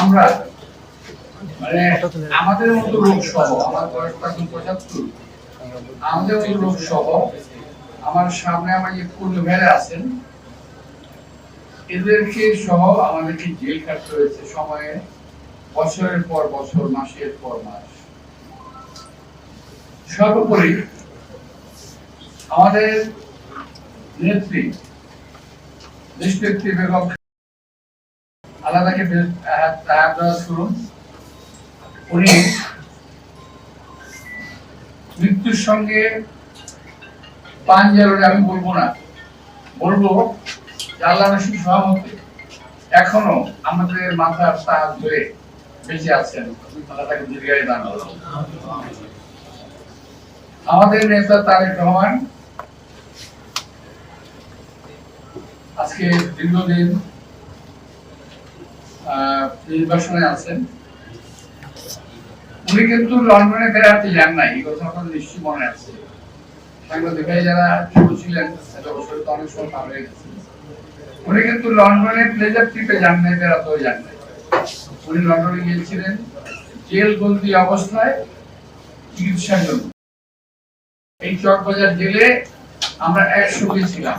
আমরা মানে আমাদের মতো লোক সহ আমার পঁচাত্তর। আমাদের মতো লোক সহ আমার সামনে আমার যে পূর্ণ ভেড়ে আছেন এদেরকে সহ আমাদেরকে জেল কাটতে হয়েছে সময়ে বছরের পর বছর মাসের পর মাস। সর্বোপরি আমাদের নেত্রী দেশনেত্রী বেগম আলাদাকে আপনারা শুনুন উনি মৃত্যুর সঙ্গে পাঞ্জাবে আমি বলব না। বলব সহমতে এখনও আমাদের মাথার তাহার ধরে বেঁচে আছেন। তাকে দীর্ঘায়ু দান। আমাদের নেতা তারেক রহমান আজকে দীর্ঘদিন নির্বাসনে আছেন। উনি কিন্তু লন্ডনে যান নাই কথা মনে আছে। যারা ছোট ছিলেন তো অনেক সময় পার হয়ে গেছে। উনি কিন্তু লন্ডনে প্লেজার ট্রিপে যান নাই বেড়াতেও যান নাই। উনি লন্ডনে গিয়েছিলেন, জেল বন্দি অবস্থায় চিকিৎসার জন্য। এই চকবাজার জেলে আমরা একসঙ্গে ছিলাম।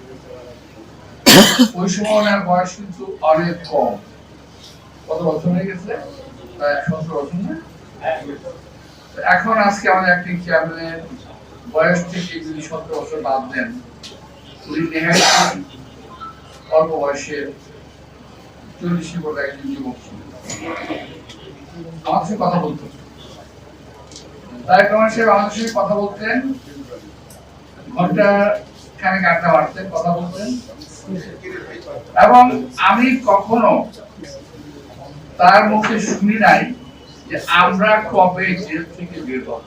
ওই সময় ওনার বয়স কিন্তু অনেক কম। কত বছর হয়ে গেছে? এখন আজকে আমাদের একটি চেয়ারম্যানের বয়স থেকে যদি সতেরো বছর বাদ দেন, উনি নেহাই অল্প বয়সের চল্লিশে বড় একজন যুবক ছিলেন আমার সাথে কথা বলতেন তাই রহমান সাহেব আমাদের সঙ্গে কথা বলতেন। ঘণ্টা খানেক আড্ডা মারতেন, কথা বলতেন। এবং আমি কখনো তার মুখে শুনি নাই যে আমরা কবে জেল থেকে বের হব।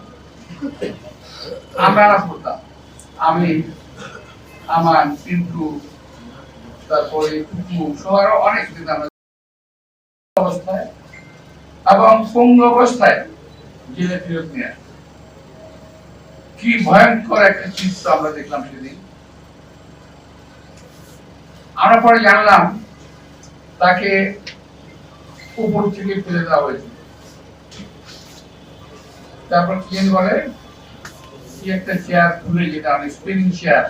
আমরা করতাম আমি, আমার কিন্তু তারপরে সবার অনেক অবস্থায় এবং পঙ্গু অবস্থায় জেলে ফেরত নিয়ে কি ভয়ঙ্কর একটা চিত্র আমরা দেখলাম সেদিন। আমরা পরে জানলাম তাকে উপর থেকে ফেলে দেওয়া হয়েছে। তারপর কি বলে একটা চেয়ার খুলে যেটা স্পিনিং চেয়ার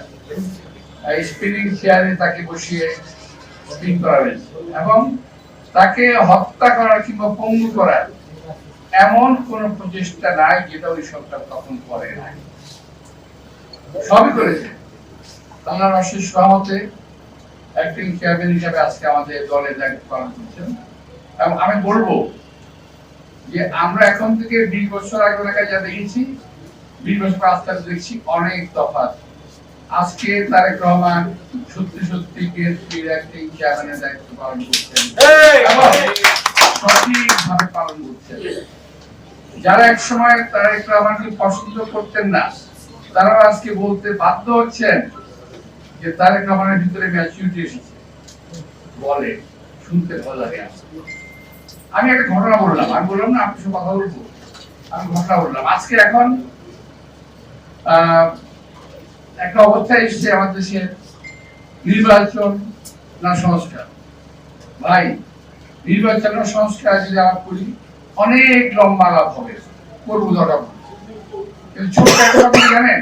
এই স্পিনিং চেয়ারে তাকে বসিয়ে স্পিন করা হয়েছে এবং তাকে হত্যা করার কিংবা পঙ্গু করার এমন কোন প্রচেষ্টা নাই যেটা ওই সরকার তখন করে নাই। সবই করেছে। আল্লাহ রশের সহমতে অ্যাক্টিং চেয়ারম্যান হিসাবে আজকে আমাদের দলের দায়িত্ব পালন করছেন। এবং আমি বলব যে আমরা এখন থেকে বিশ বছর আগে ওনাকে যা দেখেছি বিশ বছর আস্তে আস্তে দেখছি অনেক তফাৎ। আজকে তারেক রহমান সত্যি সত্যি বিএনপির অ্যাক্টিং চেয়ারম্যানের দায়িত্ব পালন করছেন। সঠিকভাবে পালন করছেন। যারা এক সময় তারেক রহমানকে পছন্দ করতেন না তারাও আজকে বলতে বাধ্য হচ্ছেন যে তারেক রহমানের ভিতরে ম্যাচুরিটি এসেছে। বলে, শুনতে ভালো লাগে আমি একটা ঘটনা বললাম, আমি বললাম না আপনি সব কথা বলব। আমি ঘটনা বললাম। আজকে এখন একটা অবস্থা এসেছে আমাদের দেশে নির্বাচন না সংস্কার। ভাই, নির্বাচন সংস্কার যদি আমরা করি অনেক লম্বা লাভ হবে। করব দরকার। ছোট্ট একটা জানেন?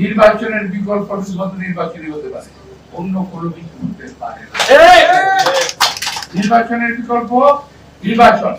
নির্বাচনের বিকল্প শুধুমাত্র নির্বাচনই হতে পারে। অন্য কোনো কিছু হতে পারে নির্বাচনের বিকল্প নির্বাচন।